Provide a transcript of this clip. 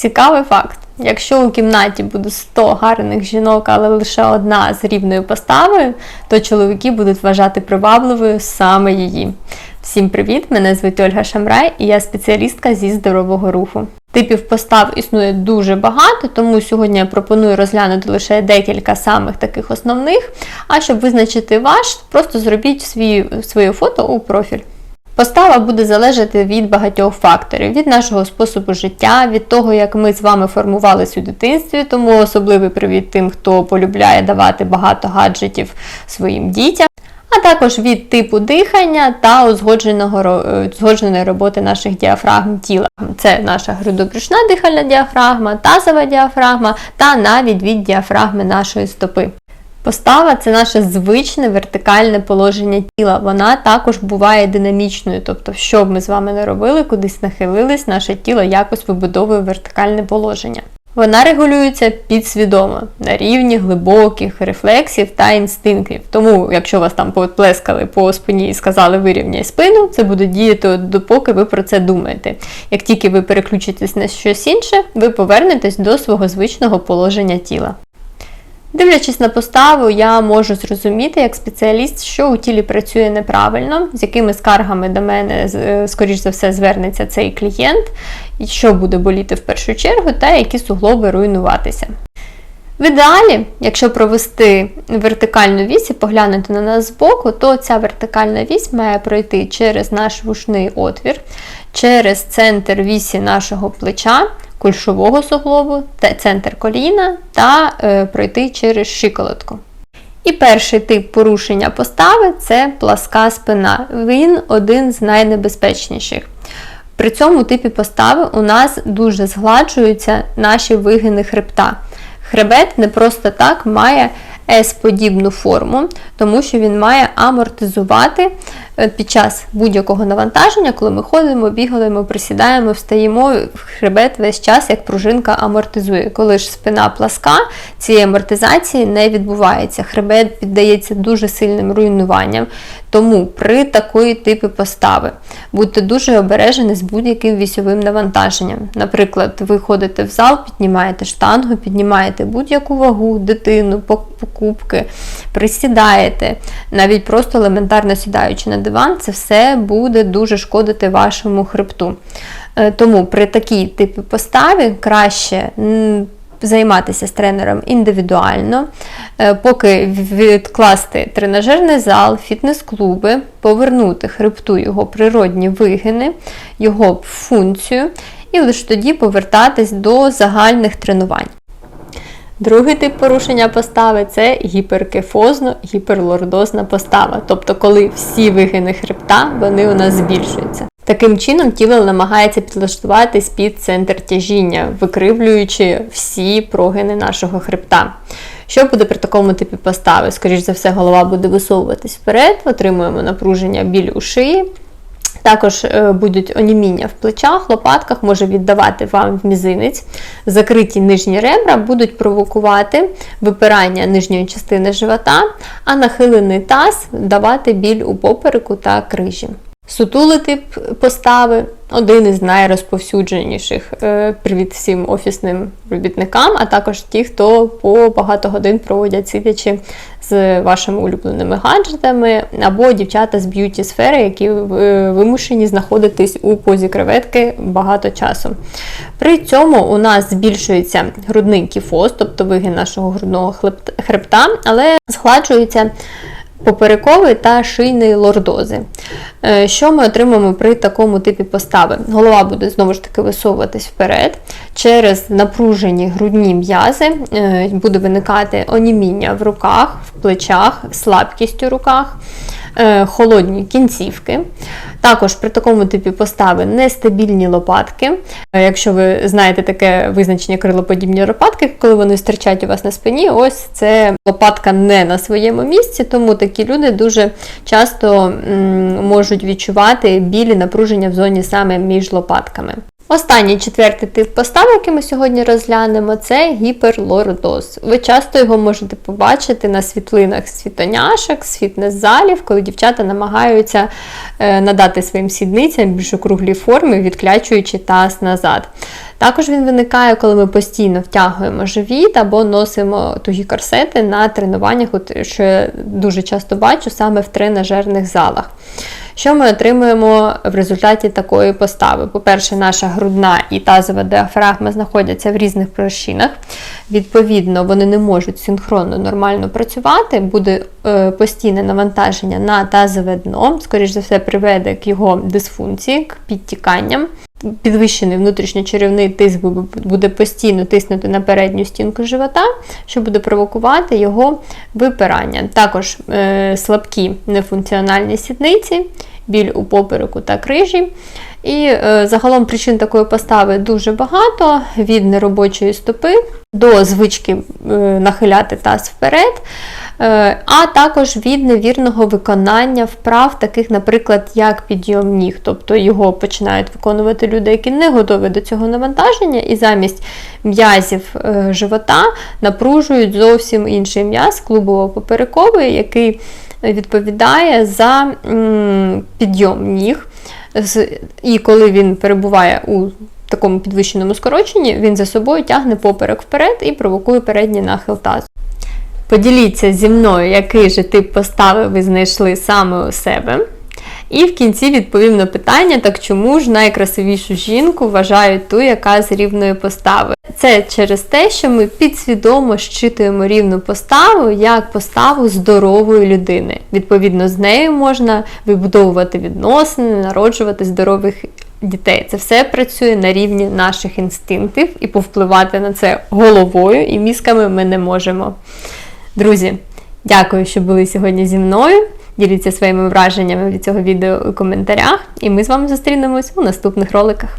Цікавий факт. Якщо у кімнаті буде 100 гарних жінок, але лише одна з рівною поставою, то чоловіки будуть вважати привабливою саме її. Всім привіт! Мене звуть Ольга Шамрай і я спеціалістка зі здорового руху. Типів постав існує дуже багато, тому сьогодні я пропоную розглянути лише декілька самих таких основних. А щоб визначити ваш, просто зробіть свій, своє фото у профіль. Постава буде залежати від багатьох факторів: від нашого способу життя, від того, як ми з вами формувались у дитинстві, тому особливий привіт тим, хто полюбляє давати багато гаджетів своїм дітям. А також від типу дихання та узгодженого узгодженої роботи наших діафрагм тіла. Це наша грудобрюшна дихальна діафрагма, тазова діафрагма та навіть від діафрагми нашої стопи. Постава це наше звичне вертикальне положення тіла. Вона також буває динамічною, тобто, що б ми з вами не робили, кудись нахилились, наше тіло якось вибудовує вертикальне положення. Вона регулюється підсвідомо на рівні глибоких рефлексів та інстинктів. Тому, якщо вас там поплескали по спині і сказали вирівняй спину, це буде діяти допоки ви про це думаєте. Як тільки ви переключитесь на щось інше, ви повернетесь до свого звичного положення тіла. Дивлячись на поставу, я можу зрозуміти як спеціаліст, що у тілі працює неправильно, з якими скаргами до мене, скоріш за все, звернеться цей клієнт, що буде боліти в першу чергу, та які суглоби руйнуватися. В ідеалі, якщо провести вертикальну вісь і поглянути на нас збоку, то ця вертикальна вісь має пройти через наш вушний отвір, через центр вісі нашого плеча, кульшового суглобу, центр коліна та е, пройти через щиколотку. І перший тип порушення постави це пласка спина. Він один з найнебезпечніших. При цьому типі постави у нас дуже згладжуються наші вигини хребта. Хребет не просто так має S-подібну форму, тому що він має амортизувати е, під час будь-якого навантаження, коли ми ходимо, бігаємо, присідаємо, встаємо, хребет весь час як пружинка амортизує. Коли ж спина пласка, цієї амортизації не відбувається. Хребет піддається дуже сильним руйнуванням. Тому при такої типі постави будьте дуже обережені з будь-яким вісьовим навантаженням. Наприклад, ви ходите в зал, піднімаєте штангу, піднімаєте будь-яку вагу, дитину, покупки, присідаєте, навіть просто елементарно сідаючи на диван, це все буде дуже шкодити вашому хребту. Е, Тому при такій типі поставі краще займатися з тренером індивідуально, е, поки відкласти тренажерний зал, фітнес-клуби, повернути хребту його природні вигини, його функцію, і лише тоді повертатись до загальних тренувань. Другий тип порушення постави це гіперкефозно-гіперлордозна постава, тобто коли всі вигини хребта вони у нас збільшуються. Таким чином тіло намагається підлаштуватись під центр тяжіння, викривлюючи всі прогини нашого хребта. Що буде при такому типі постави? Скоріш за все, голова буде висовуватись вперед, отримуємо напруження біль у шиї. Також е, будуть оніміння в плечах, лопатках, може віддавати вам в мізинець. Закриті нижні ребра будуть провокувати випирання нижньої частини живота, а нахилений таз давати біль у попереку та крижі. Сутулий тип постави один із найрозповсюдженіших. Е, Привіт всім офісним робітникам, а також ті, хто по багато годин проводять сидячи з вашими улюбленими гаджетами, або дівчата з б'юті сфери, які е, вимушені знаходитись у позі креветки багато часу. При цьому у нас збільшується грудний кіфоз, тобто вигин нашого грудного хребта, але згладжується поперековий та шийний лордози. Е, Що ми отримаємо при такому типі постави? Голова буде знову ж таки висовуватись вперед. Через напружені грудні м'язи е, буде виникати оніміння в руках, в плечах, слабкість у руках. Е, Холодні кінцівки. Також при такому типі постави нестабільні лопатки. Е, Якщо ви знаєте таке визначення крилоподібні лопатки, коли вони стирчать у вас на спині, ось це лопатка не на своєму місці, тому такі люди дуже часто можуть відчувати білі напруження в зоні саме між лопатками. Останній четвертий тип постав, який ми сьогодні розглянемо, це гіперлордоз. Ви часто його можете побачити на світлинах з фітоняшок, з фітнес-залів, коли дівчата намагаються е, надати своїм сідницям більш округлі форми, відклячуючи таз назад. Також він виникає, коли ми постійно втягуємо живіт або носимо тугі корсети на тренуваннях, що я дуже часто бачу саме в тренажерних залах. Що ми отримуємо в результаті такої постави? По-перше, наша грудна і тазова діафрагма знаходяться в різних прощинах. Відповідно, вони не можуть синхронно нормально працювати, буде е, постійне навантаження на тазове дно, скоріш за все, приведе к його дисфункції, к підтіканням. Підвищений внутрішньочеревний тиск буде постійно тиснути на передню стінку живота, що буде провокувати його випирання. Також е, слабкі нефункціональні сідниці, біль у попереку та крижі. І е, загалом причин такої постави дуже багато: від неробочої стопи до звички е, нахиляти таз вперед. Е, а також від невірного виконання вправ, таких, наприклад, як підйом ніг. Тобто його починають виконувати люди, які не готові до цього навантаження, і замість м'язів е, живота напружують зовсім інший м'яз, клубово-поперековий, який відповідає за підйом ніг. І коли він перебуває у такому підвищеному скороченні, він за собою тягне поперек вперед і провокує передній нахил тазу. Поділіться зі мною, який же тип постави ви знайшли саме у себе. І в кінці відповім на питання, так чому ж найкрасивішу жінку вважають ту, яка з рівної постави. Це через те, що ми підсвідомо щитуємо рівну поставу як поставу здорової людини. Відповідно, з нею можна вибудовувати відносини, народжувати здорових дітей. Це все працює на рівні наших інстинктів, і повпливати на це головою і мізками ми не можемо. Друзі, дякую, що були сьогодні зі мною. Діліться своїми враженнями від цього відео у коментарях, і ми з вами зустрінемось у наступних роликах.